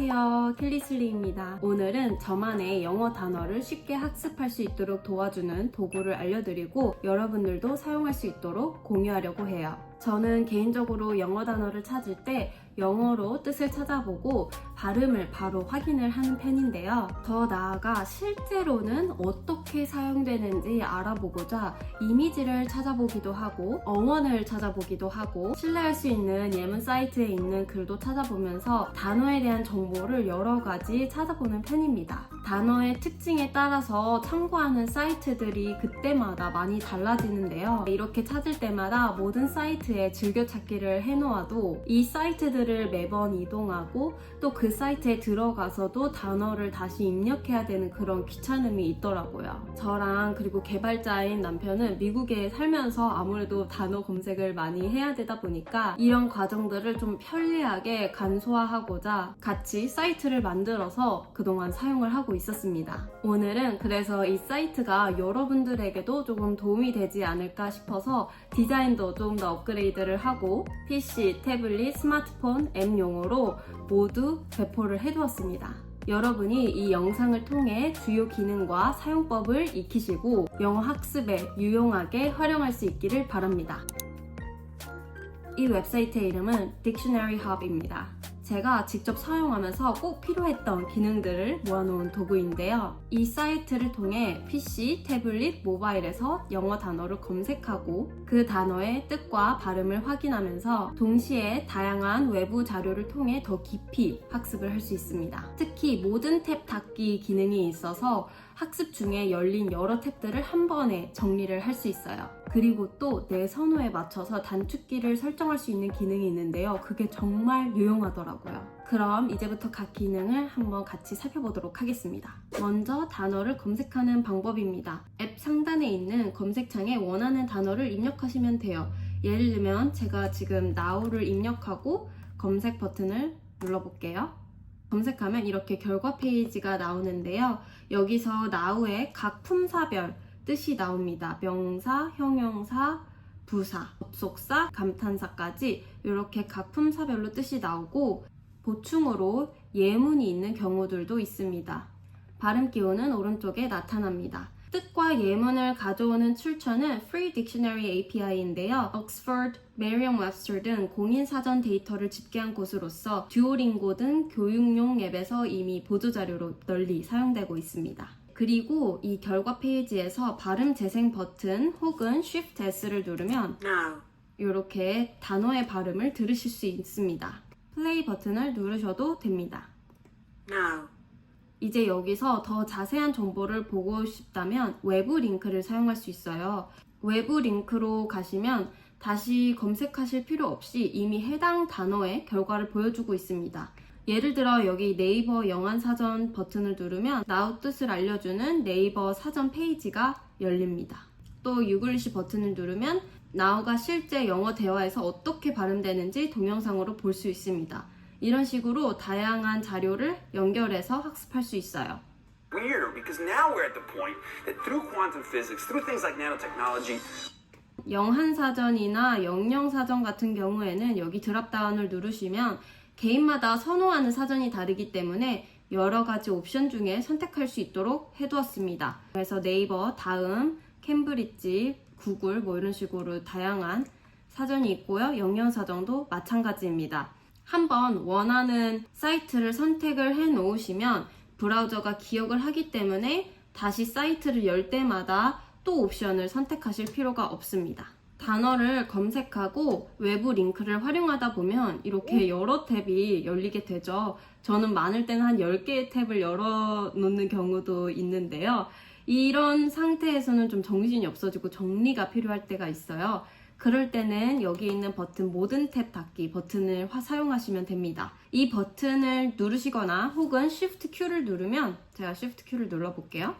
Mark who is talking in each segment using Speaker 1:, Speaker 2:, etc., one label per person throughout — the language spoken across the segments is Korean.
Speaker 1: 안녕하세요. 킬리슬리입니다. 오늘은 저만의 영어 단어를 쉽게 학습할 수 있도록 도와주는 도구를 알려드리고 여러분들도 사용할 수 있도록 공유하려고 해요. 저는 개인적으로 영어 단어를 찾을 때 영어로 뜻을 찾아보고 발음을 바로 확인을 하는 편인데요. 더 나아가 실제로는 어떻게 사용되는지 알아보고자 이미지를 찾아보기도 하고 어원을 찾아보기도 하고 신뢰할 수 있는 예문 사이트에 있는 글도 찾아보면서 단어에 대한 정보를 여러 가지 찾아보는 편입니다. 단어의 특징에 따라서 참고하는 사이트들이 그때마다 많이 달라지는데요. 이렇게 찾을 때마다 모든 사이트에 즐겨찾기를 해놓아도 이 사이트들을 매번 이동하고 또 그 사이트에 들어가서도 단어를 다시 입력해야 되는 그런 귀찮음이 있더라고요. 저랑 그리고 개발자인 남편은 미국에 살면서 아무래도 단어 검색을 많이 해야 되다 보니까 이런 과정들을 좀 편리하게 간소화하고자 같이 사이트를 만들어서 그동안 사용을 하고 있었습니다. 오늘은 그래서 이 사이트가 여러분들에게도 조금 도움이 되지 않을까 싶어서 디자인도 좀 더 업그레이드를 하고 PC, 태블릿, 스마트폰, 앱용으로 모두 배포를 해두었습니다. 여러분이 이 영상을 통해 주요 기능과 사용법을 익히시고 영어 학습에 유용하게 활용할 수 있기를 바랍니다. 이 웹사이트의 이름은 Dictionary Hub입니다. 제가 직접 사용하면서 꼭 필요했던 기능들을 모아놓은 도구인데요. 이 사이트를 통해 PC, 태블릿, 모바일에서 영어 단어를 검색하고 그 단어의 뜻과 발음을 확인하면서 동시에 다양한 외부 자료를 통해 더 깊이 학습을 할 수 있습니다. 특히 모든 탭 닫기 기능이 있어서 학습 중에 열린 여러 탭들을 한 번에 정리를 할 수 있어요. 그리고 또 내 선호에 맞춰서 단축키를 설정할 수 있는 기능이 있는데요. 그게 정말 유용하더라고요. 그럼 이제부터 각 기능을 한번 같이 살펴보도록 하겠습니다. 먼저 단어를 검색하는 방법입니다. 앱 상단에 있는 검색창에 원하는 단어를 입력하시면 돼요. 예를 들면 제가 지금 now를 입력하고 검색 버튼을 눌러볼게요. 검색하면 이렇게 결과 페이지가 나오는데요. 여기서 now의 각 품사별 뜻이 나옵니다. 명사, 형용사, 부사, 접속사, 감탄사까지 이렇게 각 품사별로 뜻이 나오고 보충으로 예문이 있는 경우들도 있습니다. 발음 기호는 오른쪽에 나타납니다. 뜻과 예문을 가져오는 출처는 Free Dictionary API인데요. Oxford, Merriam-Webster 등 공인 사전 데이터를 집계한 곳으로서 듀오링고 등 교육용 앱에서 이미 보조 자료로 널리 사용되고 있습니다. 그리고 이 결과 페이지에서 발음 재생 버튼 혹은 Shift S를 누르면. 이렇게 단어의 발음을 들으실 수 있습니다. 플레이 버튼을 누르셔도 됩니다.
Speaker 2: Now.
Speaker 1: 이제 여기서 더 자세한 정보를 보고 싶다면 외부 링크를 사용할 수 있어요. 외부 링크로 가시면 다시 검색하실 필요 없이 이미 해당 단어의 결과를 보여주고 있습니다. 예를 들어 여기 네이버 영한 사전 버튼을 누르면 나우 뜻을 알려주는 네이버 사전 페이지가 열립니다. 또 유글리시 버튼을 누르면 나우가 실제 영어 대화에서 어떻게 발음되는지 동영상으로 볼 수 있습니다. 이런 식으로 다양한 자료를 연결해서 학습할 수 있어요.
Speaker 2: Weird, because now we're at the point that through quantum physics, through things like nanotechnology,
Speaker 1: 영한사전이나 영영사전 같은 경우에는 여기 드랍다운을 누르시면 개인마다 선호하는 사전이 다르기 때문에 여러 가지 옵션 중에 선택할 수 있도록 해두었습니다. 그래서 네이버, 다음, 캠브리지, 구글 뭐 이런 식으로 다양한 사전이 있고요. 영영사전도 마찬가지입니다. 한번 원하는 사이트를 선택을 해 놓으시면 브라우저가 기억을 하기 때문에 다시 사이트를 열 때마다 또 옵션을 선택하실 필요가 없습니다. 단어를 검색하고 외부 링크를 활용하다 보면 이렇게 여러 탭이 열리게 되죠. 저는 많을 때는 한 10개의 탭을 열어 놓는 경우도 있는데요. 이런 상태에서는 좀 정신이 없어지고 정리가 필요할 때가 있어요. 그럴 때는 여기 있는 버튼 모든 탭 닫기 버튼을 화- 사용하시면 됩니다. 이 버튼을 누르시거나 혹은 Shift Q를 누르면 제가 Shift Q를 눌러볼게요.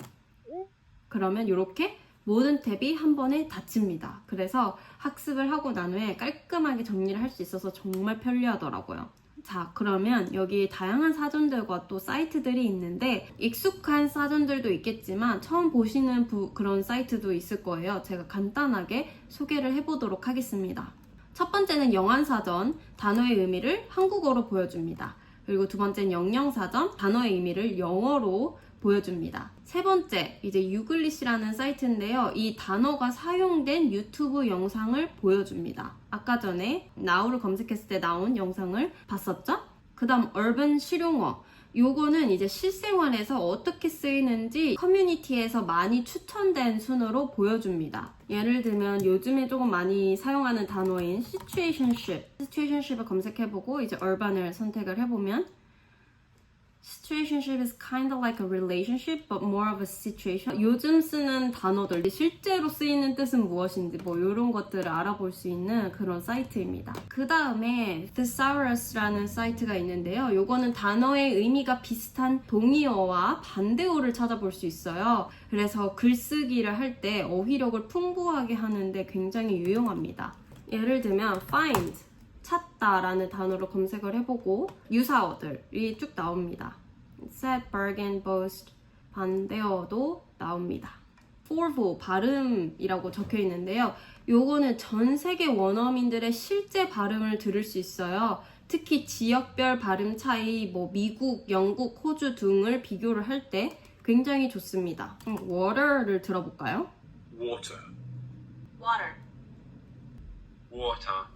Speaker 1: 그러면 이렇게 모든 탭이 한 번에 닫힙니다. 그래서 학습을 하고 난 후에 깔끔하게 정리를 할 수 있어서 정말 편리하더라고요. 자, 그러면 여기 다양한 사전들과 또 사이트들이 있는데 익숙한 사전들도 있겠지만 처음 보시는 부- 그런 사이트도 있을 거예요. 제가 간단하게 소개를 해보도록 하겠습니다. 첫 번째는 영한사전, 단어의 의미를 한국어로 보여줍니다. 그리고 두 번째는 영영사전, 단어의 의미를 영어로 보여줍니다. 세 번째, 이제 유글리시라는 사이트인데요. 이 단어가 사용된 유튜브 영상을 보여줍니다. 아까 전에 나우를 검색했을 때 나온 영상을 봤었죠? 그 다음, urban 실용어. 요거는 이제 실생활에서 어떻게 쓰이는지 커뮤니티에서 많이 추천된 순으로 보여줍니다. 예를 들면 요즘에 조금 많이 사용하는 단어인 situationship. situationship을 검색해보고 이제 urban을 선택을 해보면 situationship is kind of like a relationship but more of a situation. 요즘 쓰는 단어들, 실제로 쓰이는 뜻은 무엇인지 뭐 이런 것들을 알아볼 수 있는 그런 사이트입니다. 그 다음에 Thesaurus라는 사이트가 있는데요. 요거는 단어의 의미가 비슷한 동의어와 반대어를 찾아볼 수 있어요. 그래서 글쓰기를 할 때 어휘력을 풍부하게 하는데 굉장히 유용합니다. 예를 들면 find 찾다라는 단어로 검색을 해보고 유사어들이 쭉 나옵니다. set, bargain, boast 반대어도 나옵니다. forvo 발음이라고 적혀 있는데요. 요거는 전 세계 원어민들의 실제 발음을 들을 수 있어요. 특히 지역별 발음 차이, 뭐 미국, 영국, 호주 등을 비교를 할 때 굉장히 좋습니다. 그럼 water를 들어볼까요?
Speaker 3: water,
Speaker 1: water.
Speaker 3: water,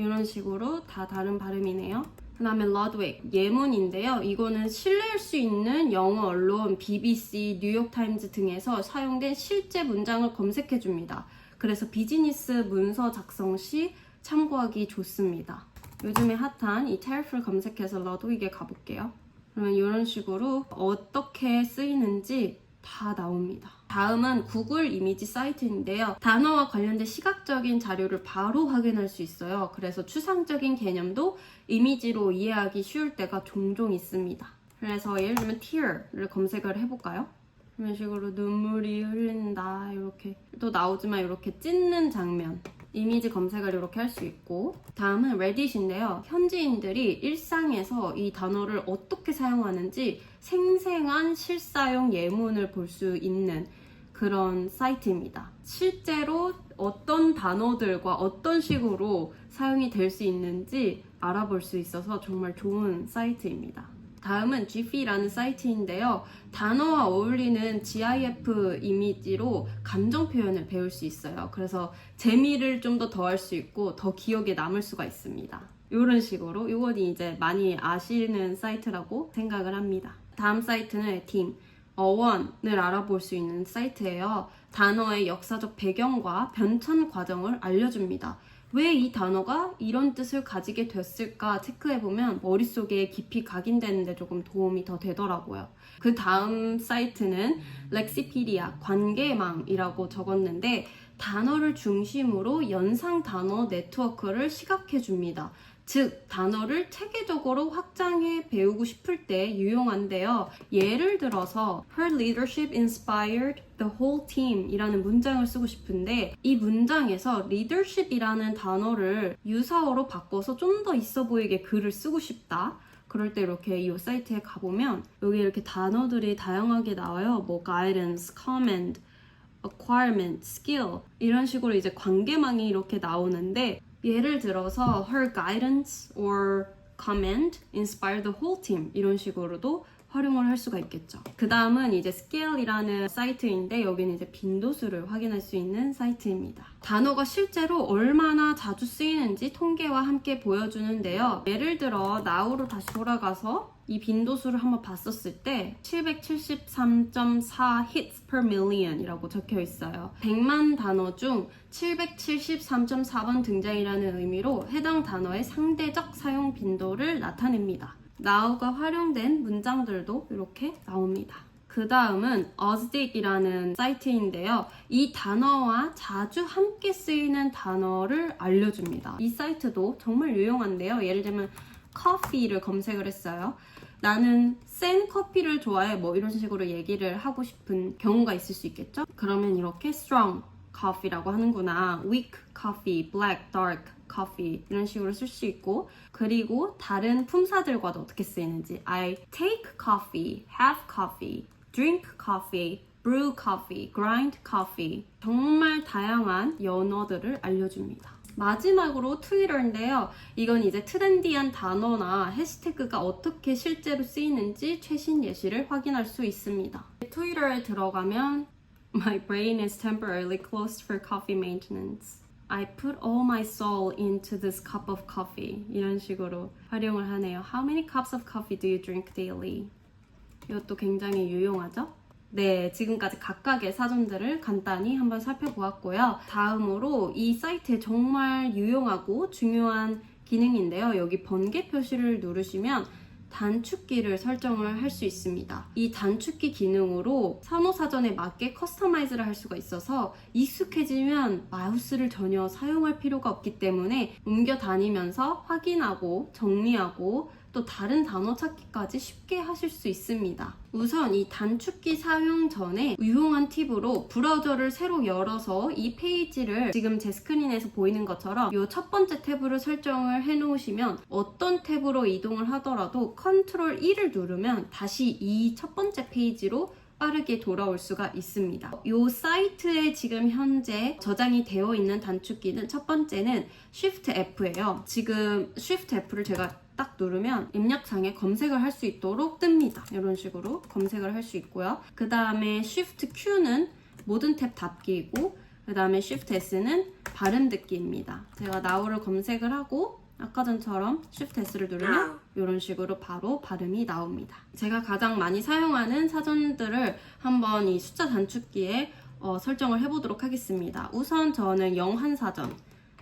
Speaker 1: 이런 식으로 다 다른 발음이네요. 그 다음에 Ludwig, 예문인데요. 이거는 신뢰할 수 있는 영어 언론, BBC, 뉴욕타임즈 등에서 사용된 실제 문장을 검색해 줍니다. 그래서 비즈니스 문서 작성 시 참고하기 좋습니다. 요즘에 핫한 이 테리프를 검색해서 러드윅에 가볼게요. 그러면 이런 식으로 어떻게 쓰이는지 다 나옵니다. 다음은 구글 이미지 사이트인데요. 단어와 관련된 시각적인 자료를 바로 확인할 수 있어요. 그래서 추상적인 개념도 이미지로 이해하기 쉬울 때가 종종 있습니다. 그래서 예를 들면 tear를 검색을 해볼까요? 이런 식으로 눈물이 흘린다 이렇게 또 나오지만 이렇게 찢는 장면 이미지 검색을 이렇게 할 수 있고 다음은 레딧인데요. 현지인들이 일상에서 이 단어를 어떻게 사용하는지 생생한 실사용 예문을 볼 수 있는 그런 사이트입니다. 실제로 어떤 단어들과 어떤 식으로 사용이 될 수 있는지 알아볼 수 있어서 정말 좋은 사이트입니다 다음은 GP라는 사이트인데요. 단어와 어울리는 GIF 이미지로 감정 표현을 배울 수 있어요. 그래서 재미를 좀 더 더할 수 있고 더 기억에 남을 수가 있습니다. 이런 식으로 이건 이제 많이 아시는 사이트라고 생각을 합니다. 다음 사이트는 팀 어원을 알아볼 수 있는 사이트예요. 단어의 역사적 배경과 변천 과정을 알려줍니다. 왜 이 단어가 이런 뜻을 가지게 됐을까 체크해보면 머릿속에 깊이 각인되는데 조금 도움이 더 되더라고요. 그 다음 사이트는 렉시피디아 관계망이라고 적었는데 단어를 중심으로 연상 단어 네트워크를 시각해 줍니다. 즉, 단어를 체계적으로 확장해 배우고 싶을 때 유용한데요. 예를 들어서, Her leadership inspired the whole team 이라는 문장을 쓰고 싶은데, 이 문장에서 leadership이라는 단어를 유사어로 바꿔서 좀 더 있어 보이게 글을 쓰고 싶다. 그럴 때 이렇게 이 사이트에 가보면, 여기 이렇게 단어들이 다양하게 나와요. 뭐, guidance, command, acquirement, skill 이런 식으로 이제 관계망이 이렇게 나오는데 예를 들어서 her guidance or comment inspired the whole team 이런 식으로도 활용을 할 수가 있겠죠. 그 다음은 이제 scale이라는 사이트인데 여기는 이제 빈도수를 확인할 수 있는 사이트입니다. 단어가 실제로 얼마나 자주 쓰이는지 통계와 함께 보여주는데요. 예를 들어 now로 다시 돌아가서 이 빈도수를 한번 봤었을 때 773.4 hits per million 이라고 적혀 있어요. 100만 단어 중 773.4번 등장이라는 의미로 해당 단어의 상대적 사용 빈도를 나타냅니다. Now가 활용된 문장들도 이렇게 나옵니다. 그 다음은 Ozdig이라는 사이트인데요. 이 단어와 자주 함께 쓰이는 단어를 알려줍니다. 이 사이트도 정말 유용한데요. 예를 들면 coffee를 검색을 했어요. 나는 센 커피를 좋아해 뭐 이런 식으로 얘기를 하고 싶은 경우가 있을 수 있겠죠? 그러면 이렇게 strong coffee라고 하는구나. weak coffee, black, dark coffee 이런 식으로 쓸 수 있고 그리고 다른 품사들과도 어떻게 쓰이는지 I take coffee, have coffee, drink coffee, brew coffee, grind coffee 정말 다양한 연어들을 알려줍니다. 마지막으로 트위터인데요. 이건 이제 트렌디한 단어나 해시태그가 어떻게 실제로 쓰이는지 최신 예시를 확인할 수 있습니다. 트위터에 들어가면 My brain is temporarily closed for coffee maintenance. I put all my soul into this cup of coffee. 이런 식으로 활용을 하네요. How many cups of coffee do you drink daily? 이것도 굉장히 유용하죠? 네, 지금까지 각각의 사전들을 간단히 한번 살펴보았고요. 다음으로 이 사이트에 정말 유용하고 중요한 기능인데요. 여기 번개 표시를 누르시면 단축키를 설정을 할 수 있습니다. 이 단축키 기능으로 산호사전에 맞게 커스터마이즈를 할 수가 있어서 익숙해지면 마우스를 전혀 사용할 필요가 없기 때문에 옮겨 다니면서 확인하고 정리하고 또 다른 단어 찾기까지 쉽게 하실 수 있습니다. 우선 이 단축키 사용 전에 유용한 팁으로 브라우저를 새로 열어서 이 페이지를 지금 제 스크린에서 보이는 것처럼 이 첫 번째 탭으로 설정을 해 놓으시면 어떤 탭으로 이동을 하더라도 컨트롤 1을 누르면 다시 이 첫 번째 페이지로 빠르게 돌아올 수가 있습니다. 이 사이트에 지금 현재 저장이 되어 있는 단축키는 첫 번째는 Shift F예요. 지금 Shift F를 제가 딱 누르면 입력창에 검색을 할 수 있도록 뜹니다. 이런 식으로 검색을 할 수 있고요. 그 다음에 Shift Q는 모든 탭 닫기이고 그 다음에 Shift S는 발음 듣기입니다. 제가 now를 검색을 하고 아까 전처럼 Shift S를 누르면 이런 식으로 바로 발음이 나옵니다. 제가 가장 많이 사용하는 사전들을 한번 이 숫자 단축키에 어, 설정을 해보도록 하겠습니다. 우선 저는 영한 사전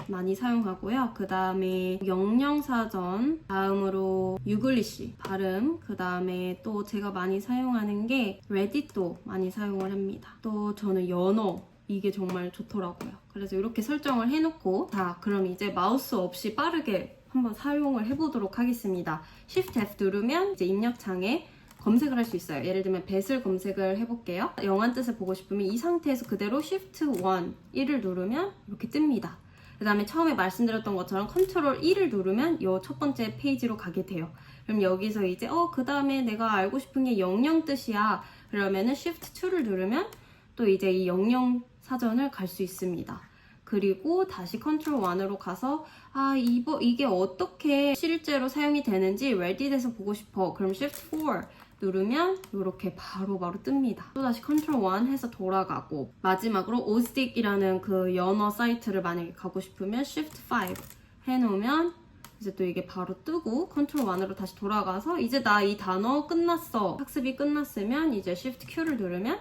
Speaker 1: 많이 사용하고요. 그 다음에 영영사전, 다음으로 유글리시 발음, 그 다음에 또 제가 많이 사용하는 게 레딧도 많이 사용을 합니다. 또 저는 연어 이게 정말 좋더라고요. 그래서 이렇게 설정을 해놓고 자 그럼 이제 마우스 없이 빠르게 한번 사용을 해보도록 하겠습니다. Shift F 누르면 이제 입력창에 검색을 할 수 있어요. 예를 들면 배슬 검색을 해볼게요. 영한 뜻을 보고 싶으면 이 상태에서 그대로 Shift 1, 1을 누르면 이렇게 뜹니다. 그 다음에 처음에 말씀드렸던 것처럼 컨트롤 1을 누르면 이 첫 번째 페이지로 가게 돼요. 그럼 여기서 이제 어 그 다음에 내가 알고 싶은 게 영영 뜻이야. 그러면은 Shift 2를 누르면 또 이제 이 영영 사전을 갈 수 있습니다. 그리고 다시 컨트롤 1으로 가서 아 이거 이게 어떻게 실제로 사용이 되는지 레딧에서 보고 싶어. 그럼 Shift 4 누르면 이렇게 바로바로 뜹니다. 또 다시 컨트롤 1 해서 돌아가고 마지막으로 오스틱이라는 그 연어 사이트를 만약에 가고 싶으면 Shift 5 해놓으면 이제 또 이게 바로 뜨고 컨트롤 1으로 다시 돌아가서 이제 나 이 단어 끝났어. 학습이 끝났으면 이제 Shift Q를 누르면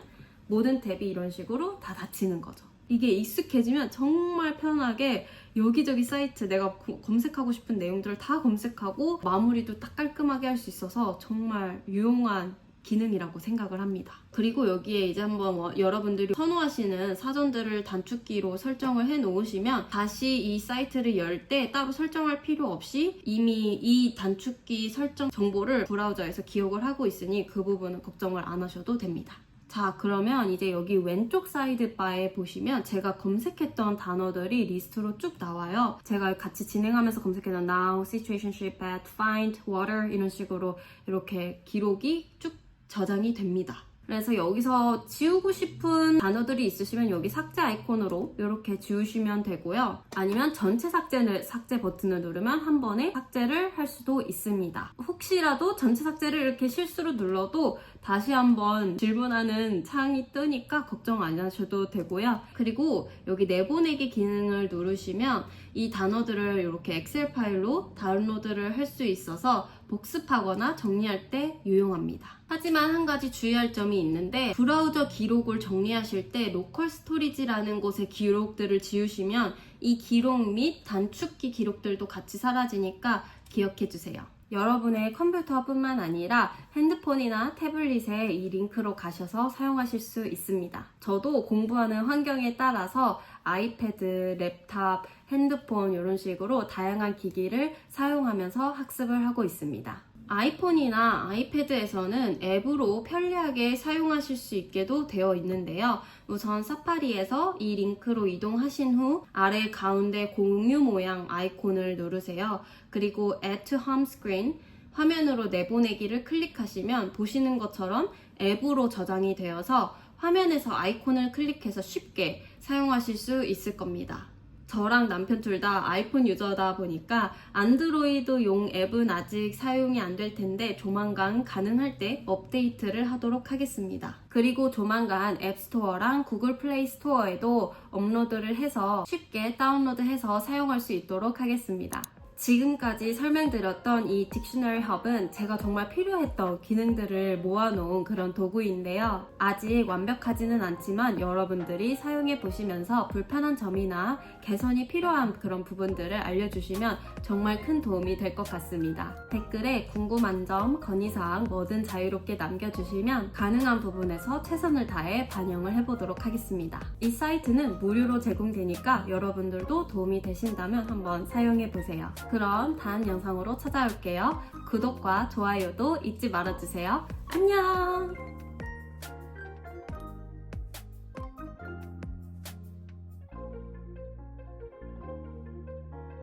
Speaker 1: 모든 탭이 이런 식으로 다 닫히는 거죠. 이게 익숙해지면 정말 편하게 여기저기 사이트 내가 고- 검색하고 싶은 내용들을 다 검색하고 마무리도 딱 깔끔하게 할 수 있어서 정말 유용한 기능이라고 생각을 합니다. 그리고 여기에 이제 한번 뭐 여러분들이 선호하시는 사전들을 단축키로 설정을 해 놓으시면 다시 이 사이트를 열 때 따로 설정할 필요 없이 이미 이 단축키 설정 정보를 브라우저에서 기억을 하고 있으니 그 부분은 걱정을 안 하셔도 됩니다. 자, 그러면 이제 여기 왼쪽 사이드 바에 보시면 제가 검색했던 단어들이 리스트로 쭉 나와요. 제가 같이 진행하면서 검색했던 now, situationship, at, find, water 이런 식으로 이렇게 기록이 쭉 저장이 됩니다. 그래서 여기서 지우고 싶은 단어들이 있으시면 여기 삭제 아이콘으로 이렇게 지우시면 되고요. 아니면 전체 삭제를, 삭제 버튼을 누르면 한 번에 삭제를 할 수도 있습니다. 혹시라도 전체 삭제를 이렇게 실수로 눌러도 다시 한번 질문하는 창이 뜨니까 걱정 안 하셔도 되고요. 그리고 여기 내보내기 기능을 누르시면 이 단어들을 이렇게 엑셀 파일로 다운로드를 할 수 있어서 복습하거나 정리할 때 유용합니다. 하지만 한 가지 주의할 점이 있는데 브라우저 기록을 정리하실 때 로컬 스토리지라는 곳의 기록들을 지우시면 이 기록 및 단축키 기록들도 같이 사라지니까 기억해 주세요. 여러분의 컴퓨터뿐만 아니라 핸드폰이나 태블릿에 이 링크로 가셔서 사용하실 수 있습니다. 저도 공부하는 환경에 따라서 아이패드, 랩탑, 핸드폰 이런 식으로 다양한 기기를 사용하면서 학습을 하고 있습니다. 아이폰이나 아이패드에서는 앱으로 편리하게 사용하실 수 있게도 되어 있는데요. 우선 사파리에서 이 링크로 이동하신 후 아래 가운데 공유 모양 아이콘을 누르세요. 그리고 Add to Home Screen 화면으로 내보내기를 클릭하시면 보시는 것처럼 앱으로 저장이 되어서 화면에서 아이콘을 클릭해서 쉽게 사용하실 수 있을 겁니다. 저랑 남편 둘 다 아이폰 유저다 보니까 안드로이드용 앱은 아직 사용이 안 될 텐데 조만간 가능할 때 업데이트를 하도록 하겠습니다. 그리고 조만간 앱스토어랑 구글 플레이 스토어에도 업로드를 해서 쉽게 다운로드해서 사용할 수 있도록 하겠습니다. 지금까지 설명드렸던 이 딕셔너리 헙은 제가 정말 필요했던 기능들을 모아놓은 그런 도구인데요. 아직 완벽하지는 않지만 여러분들이 사용해 보시면서 불편한 점이나 개선이 필요한 그런 부분들을 알려주시면 정말 큰 도움이 될 것 같습니다. 댓글에 궁금한 점, 건의사항 뭐든 자유롭게 남겨주시면 가능한 부분에서 최선을 다해 반영을 해보도록 하겠습니다. 이 사이트는 무료로 제공되니까 여러분들도 도움이 되신다면 한번 사용해 보세요. 그럼 다음 영상으로 찾아올게요. 구독과 좋아요도 잊지 말아주세요. 안녕!